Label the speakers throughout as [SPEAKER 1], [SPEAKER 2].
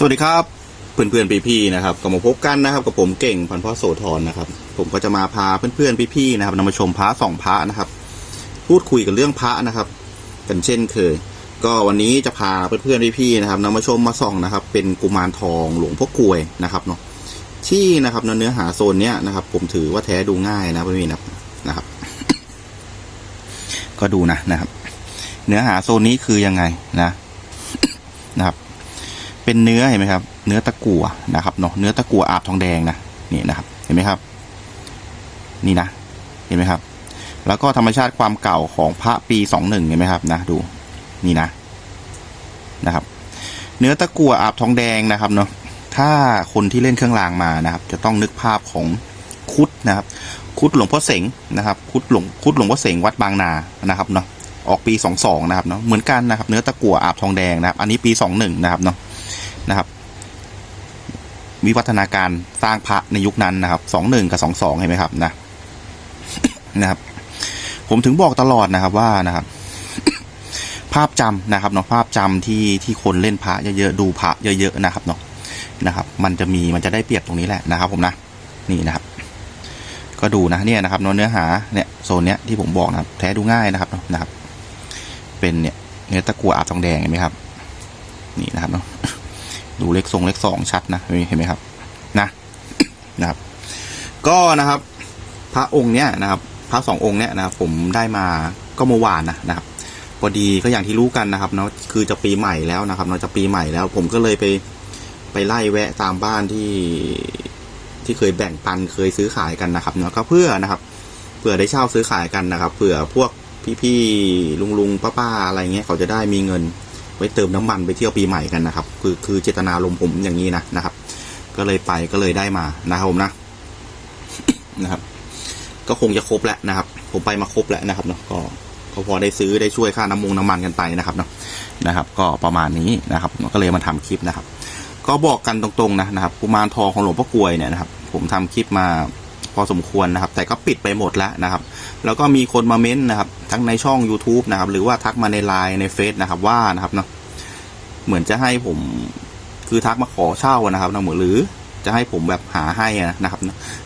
[SPEAKER 1] สวัสดีครับเพื่อนๆพี่ๆนะครับก็มาพบกันนะครับกับผมเก่งพันพ่อโสธรนะครับ ผมก็จะมาพาเพื่อนๆพี่ๆนะครับนำมาชมพระสองพระนะครับ พูดคุยกันเรื่องพระนะครับ กันเช่นเคย ก็วันนี้จะพาเพื่อนๆพี่ๆนะครับนำมาชมมาส่องนะครับ เป็นกุมารทองหลวงพ่อกลวยนะครับเนาะที่นะครับเนื้อหาโซนเนี้ยนะครับ ผมถือว่าแท้ดูง่ายนะพี่ๆนะครับนะครับ ก็ดูนะนะครับ เนื้อหาโซนนี้คือยังไงนะ นะครับ เป็นเนื้อเห็นไหมครับ เนื้อตะกั่วนะครับเนาะเนื้อตะกั่วอาบทองแดงนะนี่นะครับ เห็นไหมครับ นี่นะ เห็นไหมครับ แล้วก็ธรรมชาติความเก่าของพระปีสองหนึ่งเห็นไหมครับนะดูนี่นะนะครับ เนื้อตะกั่วอาบทองแดงนะครับเนาะถ้าคนที่เล่นเครื่องรางมานะครับ จะต้องนึกภาพของคุดนะครับ คุดหลวงพ่อเสงนะครับ คุดหลวงคุดหลวงพ่อเสงวัดบางนานะครับเนาะออกปีสองสองนะครับเนาะเหมือนกันนะครับ เนื้อตะกั่วอาบทองแดงนะครับ อันนี้ปีสองหนึ่งนะครับเนาะ นะครับ วิวัฒนาการสร้างพระในยุคนั้นนะครับสองหนึ่งกับสองสองเห็นไหมครับนะนะครับ ผมถึงบอกตลอดนะครับว่านะครับ ภาพจำนะครับเนาะภาพจำที่ที่คนเล่นพระเยอะๆดูพระเยอะๆนะครับเนาะนะครับ มันจะมีมันจะได้เปรียบตรงนี้แหละนะครับ ผมนะนี่นะครับ ก็ดูนะเนี่ยนะครับเนาะเนื้อหาเนี่ยโซนเนี้ยที่ผมบอกนะครับ แท้ดูง่ายนะครับเนาะนะครับ เป็นเนี่ยเนื้อตะกั่วอาบทองแดงเห็นไหมครับ นี่นะครับเนาะ ดูเลขทรงเลขสองชัดนะเห็นไหมครับ นะนะครับ ก็นะครับ พระองค์เนี้ยนะครับ พระสององค์เนี้ยนะครับผมได้มาก็เมื่อวานนะนะครับพอดีก็อย่างที่รู้กันนะครับเนาะคือจะปีใหม่แล้วนะครับเนาะจะปีใหม่แล้ว ผมก็เลยไปไปไล่แวะตามบ้านที่ที่เคยแบ่งปันเคยซื้อขายกันนะครับเนาะก็เพื่อนะครับเผื่อได้เช่าซื้อขายกันนะครับเผื่อพวกพี่ๆลุงๆป้าๆอะไรเงี้ยเขาจะได้มีเงิน ไว้เติมน้ำมันไปเที่ยวปีใหม่กันนะครับ คือคือเจตนาลมผมอย่างนี้นะนะครับ ก็เลยไปก็เลยได้มานะครับผมนะนะครับ ก็คงจะครบแล้วนะครับ ผมไปมาครบแล้วนะครับเนาะก็ก็พอได้ซื้อได้ช่วยค่าน้ำมงน้ำมันกันไปนะครับเนาะนะครับ ก็ประมาณนี้นะครับก็เลยมาทำคลิปนะครับ ก็บอกกันตรงๆนะนะครับกุมารทองของหลวงพ่อกลวยเนี่ยนะครับ ผมทำคลิปมาพอสมควรนะครับ แต่ก็ปิดไปหมดแล้วนะครับ แล้วก็มีคนมาเม้นนะครับ ทั้งในช่อง YouTube นะครับ หรือว่าทักมาในไลน์ในเฟซนะครับว่านะครับเนาะ เหมือนจะให้ผมคือทักมาขอเช่านะครับนะเหมือนหรือจะให้ผมแบบหาให้นะครับ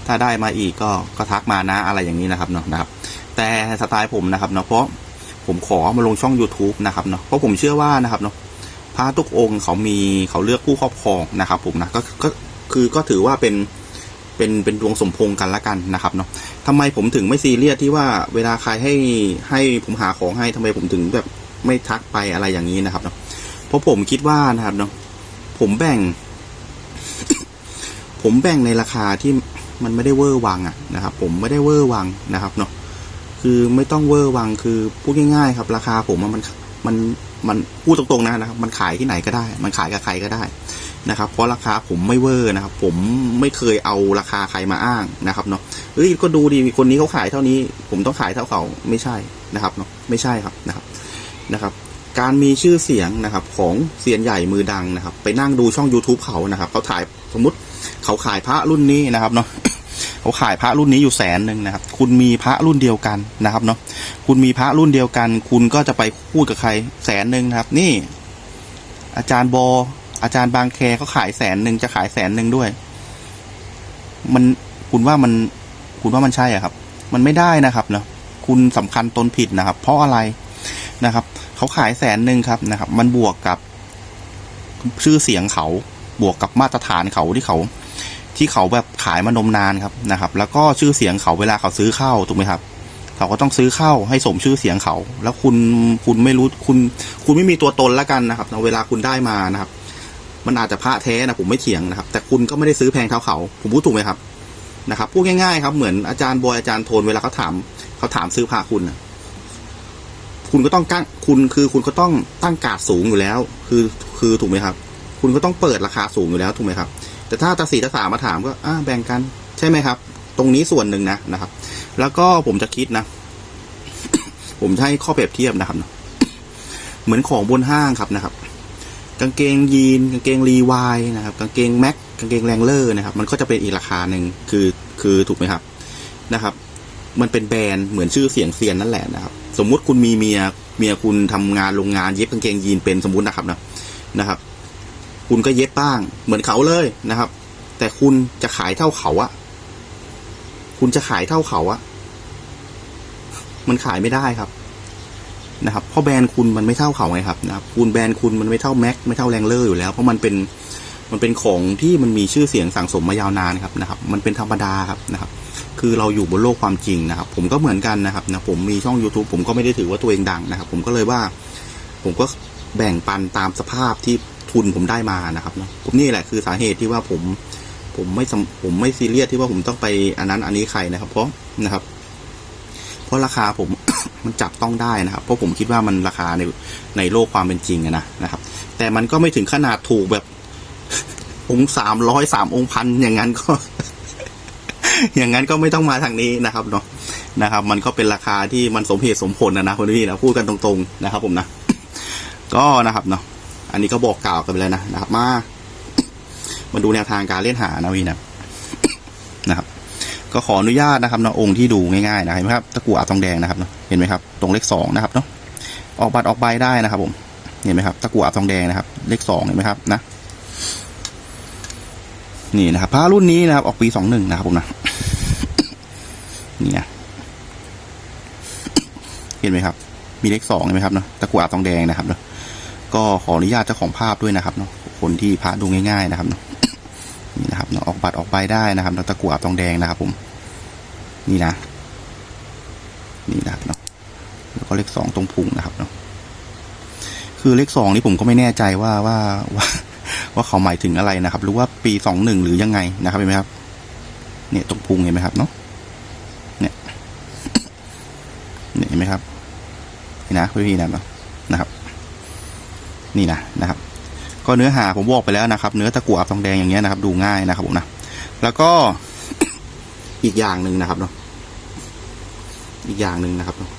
[SPEAKER 1] ถ้าได้มาอีกก็ก็ทักมานะอะไรอย่างนี้นะครับเนาะนะครับ แต่สไตล์ผมนะครับเนาะเพราะผมขอมาลงช่อง YouTube นะครับเนาะเพราะผมเชื่อว่านะครับเนาะพระทุกองค์เขามีเขาเลือกผู้ครอบครองนะครับ ผมนะก็ก็คือก็ถือว่าเป็นเป็นเป็นดวงสมพงกันละกันนะครับเนาะทำไมผมถึงไม่ซีเรียสที่ว่าเวลาใครให้ให้ผมหาของให้ทำไมผมถึงแบบไม่ทักไปอะไรอย่างนี้นะครับเนาะ เพราะผมคิดว่านะครับเนาะผมแบ่ง ผมแบ่งในราคาที่มันไม่ได้เวอร์วังอะนะครับ ผมไม่ได้เวอร์วังนะครับเนาะคือไม่ต้องเวอร์วังคือพูดง่ายๆ ครับ ราคาผมมันมันมันพูดตรงๆนะนะครับ มันขายที่ไหนก็ได้ มันขายกับใครก็ได้นะครับ เพราะราคาผมไม่เวอร์นะครับ ผมไม่เคยเอาราคาใครมาอ้างนะครับเนาะเอ้ยก็ดูดีคนนี้เขาขายเท่านี้ ผมต้องขายเท่าเขาไม่ใช่นะครับเนาะไม่ใช่ครับนะครับนะครับ การมีชื่อเสียงนะครับของเซียนใหญ่มือดังนะครับ ไปนั่งดูช่อง YouTube เขานะครับเขาถ่ายสมมติเขาขายพระรุ่นนี้นะครับเนาะเขาขายพระรุ่นนี้อยู่แสนหนึ่งนะครับ คุณมีพระรุ่นเดียวกันนะครับเนาะคุณมีพระรุ่นเดียวกัน คุณก็จะไปพูดกับใครแสนหนึ่งนะครับ นี่ อาจารย์โบอาจารย์บางแคเขาขายแสนหนึ่งจะขายแสนหนึ่งด้วย มันคุณว่ามันคุณว่ามันใช่อะครับ มันไม่ได้นะครับเนาะคุณสำคัญตนผิดนะครับ เพราะอะไรนะครับ เขาขายแสนหนึ่งครับนะครับ มันบวกกับชื่อเสียงเขาบวกกับมาตรฐานเขาที่เขา ที่เขาแบบขายมานมนานครับนะครับ แล้วก็ชื่อเสียงเขาเวลาเขาซื้อเข้าถูกไหมครับ เขาก็ต้องซื้อเข้าให้สมชื่อเสียงเขา แล้วคุณคุณไม่รู้คุณ คุณไม่มีตัวตนแล้วกันนะครับเวลาคุณได้มานะครับ มันอาจจะพระแท้นะผมไม่เถียงนะครับ แต่คุณก็ไม่ได้ซื้อแพงเท่าเขา ผมพูดถูกไหมครับนะครับพูดง่ายๆครับเหมือนอาจารย์บอยอาจารย์โทนเวลาเขาถามเขาถามซื้อพระคุณนะ คุณก็ต้องกั้งคุณคือคุณก็ต้องตั้งกาดสูงอยู่แล้ว คือคือถูกไหมครับ คุณก็ต้องเปิดราคาสูงอยู่แล้วถูกไหมครับ แต่ถ้าตาสีตาสามมาถามก็อ่าแบ่งกันใช่ไหมครับ ตรงนี้ส่วนหนึ่งนะนะครับ แล้วก็ผมจะคิดนะ ผมให้ข้อเปรียบเทียบนะครับ เหมือนของบนห้างครับนะครับกางเกงยีนกางเกงรีวายนะครับ กางเกงแม็กกางเกงแรงเลอร์นะครับ มันก็จะเป็นอีกราคาหนึ่งคือคือถูกไหมครับนะครับ มันเป็นแบรนด์เหมือนชื่อเสียงเซียนนั่นแหละนะครับ สมมุติคุณมีเมียเมียคุณทำงานโรงงานเย็บกางเกงยีนเป็นสมมุตินะครับนะนะครับ คุณก็เย็บบ้าง เหมือนเขาเลยนะครับ แต่คุณจะขายเท่าเขาอะคุณจะขายเท่าเขาอะมันขายไม่ได้ครับนะครับเพราะแบรนด์คุณมันไม่เท่าเขาไงครับนะครับ คุณแบรนด์คุณมันไม่เท่าแม็กไม่เท่าแรงเลอร์อยู่แล้ว เพราะมันเป็นมันเป็นของที่มันมีชื่อเสียงสั่งสมมายาวนานครับนะครับ มันเป็นธรรมดาครับนะครับ คือเราอยู่บนโลกความจริงนะครับ ผมก็เหมือนกันนะครับนะผมมีช่อง YouTube ผมก็ไม่ได้ถือว่าตัวเองดังนะครับ ผมก็เลยว่า ผมก็แบ่งปันตามสภาพที่ทุนผมได้มานะครับนะผมนี่แหละคือสาเหตุที่ว่าผม ผมไม่ผมไม่ซีเรียสที่ว่าผมต้องไปอันนั้นอันนี้ใครนะครับ เพราะนะครับ เพราะราคาผม มันจับต้องได้นะครับ เพราะผมคิดว่ามันราคาในในโลกความเป็นจริงนะนะครับ แต่มันก็ไม่ถึงขนาดถูกแบบองค์สามร้อยสามองค์พันอย่างนั้นก็ อย่างนั้นก็ไม่ต้องมาทางนี้นะครับเนาะนะครับ มันก็เป็นราคาที่มันสมเหตุสมผลนะนะคนพี่นะพูดกันตรงๆนะครับ ผมนะก็นะครับเนาะอันนี้ก็บอกกล่าวกันไปแล้วนะนะครับ มามาดูแนวทางการเล่นหานะพี่นะนะครับ ก็ขออนุญาตนะครับเนาะองค์ที่ดูง่ายๆนะเห็นไหมครับตะกั่วอาบทองแดงนะครับเนาะเห็นไหมครับ ตรงเลขสองนะครับเนาะออกบัตรออกใบได้นะครับ ผมเห็นไหมครับตะกั่วอาบทองแดงนะครับ เลขสองเห็นไหมครับนะนี่นะครับพระรุ่นนี้นะครับ ออกปีสองหนึ่งนะครับผมนะ นี่นะเห็นไหมครับ มีเลขสองเห็นไหมครับเนาะตะกั่วอาบทองแดงนะครับเนาะก็ขออนุญาตเจ้าของภาพด้วยนะครับเนาะคนที่พระดูง่ายๆนะครับเนาะนี่นะครับเนาะออกบัตรออกใบได้นะครับเนาะตะกั่วอาบทองแดงนะครับ ผม นี่นะ นี่นะครับเนาะแล้วก็เลขสองตรงพุงนะครับเนาะคือเลขสองนี่ผมก็ไม่แน่ใจว่าว่าว่า ว่าเขาหมายถึงอะไรนะครับ หรือว่าปีสองหนึ่งหรือยังไงนะครับเห็นไหมครับ เนี่ยตรงพุงเห็นไหมครับเนาะเนี่ยเนี่ยเห็น ไหมครับนี่นะพี่ๆนะนะนะครับ นี่นะนะครับ ก็เนื้อหาผมบอกไปแล้วนะครับ เนื้อตะกั่วอับทองแดงอย่างเงี้ยนะครับ ดูง่ายนะครับผมนะแล้วก็อีกอย่างหนึ่งนะครับเนาะอีกอย่างหนึ่งนะครับเนาะ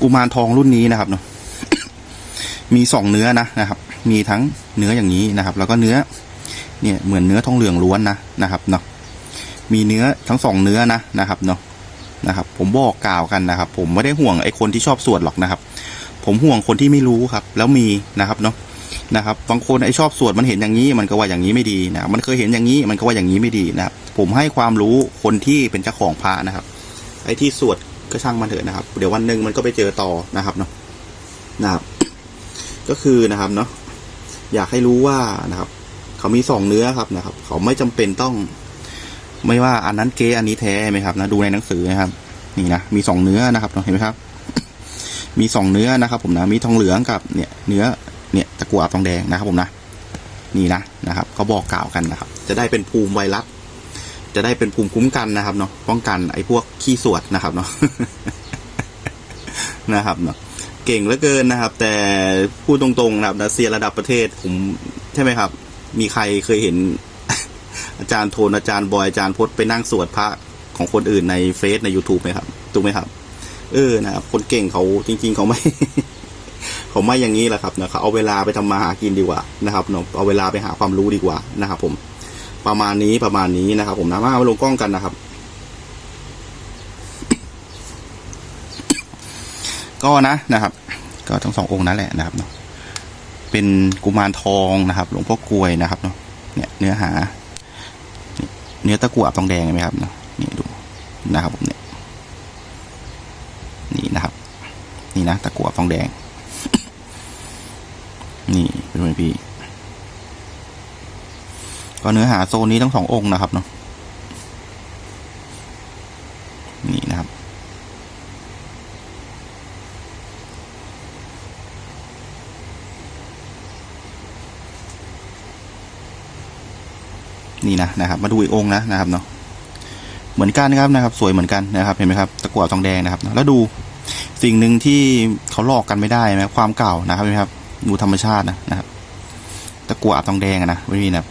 [SPEAKER 1] กุมารทองรุ่นนี้นะครับเนาะมีสองเนื้อนะนะครับ มีทั้งเนื้ออย่างนี้นะครับ แล้วก็เนื้อ เนี่ยเหมือนเนื้อทองเหลืองล้วนนะนะครับเนาะมีเนื้อทั้งสองเนื้อนะนะครับเนาะ นะครับ ผมบอกกล่าวกันนะครับ ผมไม่ได้ห่วงไอ้คนที่ชอบสวดหรอกนะครับ ผมห่วงคนที่ไม่รู้ครับ แล้วมีนะครับเนาะนะครับบางคนไอ้ชอบสวดมันเห็นอย่างนี้มันก็ว่าอย่างนี้ไม่ดีนะมันเคยเห็นอย่างนี้มันก็ว่าอย่างนี้ไม่ดีนะครับผมให้ความรู้คนที่เป็นเจ้าของพระนะครับ ไอ้ที่สวดก็ช่างมันเถอะนะครับ เดี๋ยววันหนึ่งมันก็ไปเจอต่อนะครับเนาะนะครับ ก็คือนะครับเนาะอยากให้รู้ว่านะครับ เขามีสองเนื้อครับนะครับ เขาไม่จำเป็นต้อง ไม่ว่าอันนั้นเก๊อันนี้แท้ไหมครับนะดูในหนังสือนะครับ นี่นะมีสองเนื้อนะครับเห็นไหมครับ มีสองเนื้อนะครับ ผมนะมีทองเหลืองกับเนี่ยเนื้อเนี่ยตะกั่วทองแดงนะครับ ผมนะนี่นะนะครับก็บอกกล่าวกันนะครับ จะได้เป็นภูมิไวรัสจะได้เป็นภูมิคุ้มกันนะครับเนาะป้องกันไอ้พวกขี้สวดนะครับเนาะนะครับเนาะเก่งเหลือเกินนะครับ แต่พูดตรงๆนะครับนะเซียระดับประเทศผมใช่ไหมครับ มีใครเคยเห็น อาจารย์โทนอาจารย์บอยอาจารย์พจน์ไปนั่งสวดพระของคนอื่นในเฟซใน YouTube ไหมครับถูกไหมครับ เออนะครับคนเก่งเขาจริง ๆ เขาไม่ เขาไม่อย่างนี้แหละครับนะเขาเอาเวลาไปทำมาหากินดีกว่านะครับเนาะเอาเวลาไปหาความรู้ดีกว่านะครับผมประมาณนี้ประมาณนี้นะครับ ผมนะมาลงกล้องกันนะครับ ก็นะนะครับ ก็ทั้งสององค์นั่นแหละนะครับเนาะเป็นกุมารทองนะครับ หลวงพ่อกลวยนะครับเนาะเนี่ยเนื้อหา เนื้อตะกั่วทองแดงเห็นไหมครับเนาะนี่ดูนะครับผมเนี่ยนี่นะครับ นี่นะตะกั่วทองแดง นี่เป็นไงพี่ก็เนื้อหาโซนนี้ทั้งสององค์นะครับเนาะนี่นะครับ นี่นะนะครับมาดูอีกองนะนะครับเนาะเหมือนกันนะครับนะครับ สวยเหมือนกันนะครับเห็นไหมครับตะกั่วทองแดงนะครับ แล้วดูสิ่งหนึ่งที่เขาลอกกันไม่ได้นะความเก่านะครับเห็นไหมครับ ดูธรรมชาตินะนะครับ ตะกั่วทองแดงอะนะไม่มีนะ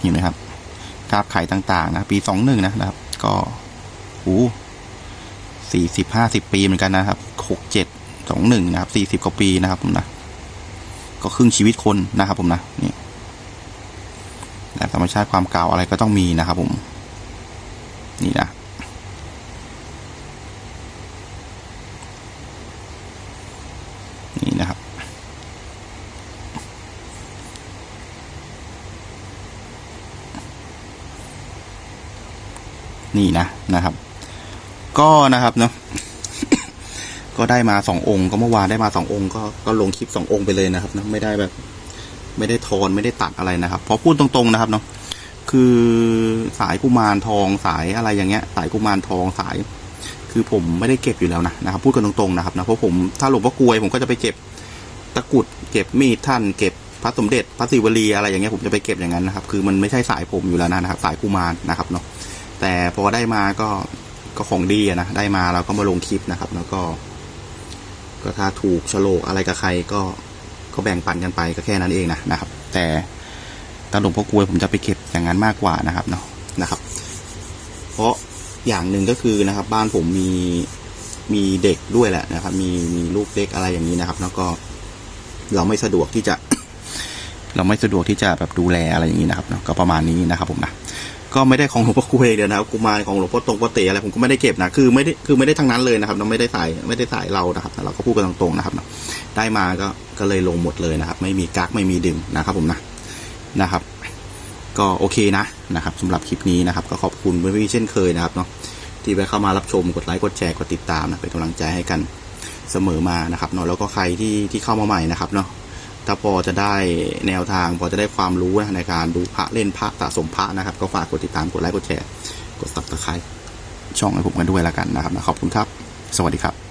[SPEAKER 1] เห็นไหมครับกราบไข่ต่างๆ นะ ปีสองหนึ่งนะครับ ก็โอ้สี่สิบห้าสิบปีเหมือนกันนะครับหกเจ็ดสองหนึ่งนะครับสี่สิบกว่าปีนะครับผมนะ ก็ครึ่งชีวิตคนนะครับผมนะนี่ รมชาติความเก่าอะไรก็ต้องมีนะครับผมนี่นะนี่นะครับ นี่นะนะครับ ก็นะครับเนาะก็ได้มาสององค์ก็เมื่อวานได้มาสององค์ก็ก็ลงคลิปสององค์ไปเลยนะครับเนะไม่ได้แบบ ไม่ได้ทอนไม่ได้ตัดอะไรนะครับพราะพูดตรงๆนะครับเนาะ คือสายกุมารทองสายอะไรอย่างเงี้ย สายกุมารทองสาย คือผมไม่ได้เก็บอยู่แล้วนะนะครับ พูดกันตรงๆนะครับนะเพราะผมถ้าหลวงพ่อกลวยผมก็จะไปเก็บตะกุดเก็บมีดท่านเก็บพระสมเด็จพระศิวลีอะไรอย่างเงี้ยผมจะไปเก็บอย่างนั้นนะครับ คือมันไม่ใช่สายผมอยู่แล้วนะครับ สายกุมารนะครับเนาะแต่พอได้มาก็ก็ของดีนะได้มาเราก็มาลงคลิปนะครับ แล้วก็ ก็ถ้าถูกโฉลกอะไรกับใครก็ก็แบ่งปันกันไปก็แค่นั้นเองนะนะครับ แต่ ตาหลวงพ่อกลวยผมจะไปเก็บอย่างนั้นมากกว่านะครับเนาะนะครับ เพราะอย่างหนึ่งก็คือนะครับ บ้านผมมีมีเด็กด้วยแหละนะครับ มีมีลูกเล็กอะไรอย่างนี้นะครับ แล้วก็เราไม่สะดวกที่จะ เราไม่สะดวกที่จะแบบดูแลอะไรอย่างนี้นะครับเนาะก็ประมาณนี้นะครับผมนะก็ไม่ได้ของหลวงพ่อกลวยเดียวนะครับกุมารของหลวงพ่อตรงพ่อเตอะไรผมก็ไม่ได้เก็บนะคือไม่ได้คือไม่ได้ทั้งนั้นเลยนะครับเราไม่ได้สายไม่ได้สายเรานะครับเราก็พูดกันตรงๆนะครับเนาะได้มาก็ก็เลยลงหมดเลยนะครับ ไม่มีกักไม่มีดึงนะครับผมนะ นะครับ ก็โอเคนะนะครับสำหรับคลิปนี้นะครับ ก็ขอบคุณเพื่อนๆเช่นเคยนะครับเนาะที่ไปเข้ามารับชมกดไลค์กดแชร์กดติดตามนะเป็นกำลังใจให้กันเสมอมานะครับเนาะแล้วก็ใครที่ที่เข้ามาใหม่นะครับเนาะถ้าพอจะได้แนวทางพอจะได้ความรู้นะในการดูพระเล่นพระสะสมพระนะครับ ก็ฝากกดติดตามกดไลค์กดแชร์กด subscribe ช่องให้ผมกันด้วยละกันนะครับนะขอบคุณครับ สวัสดีครับ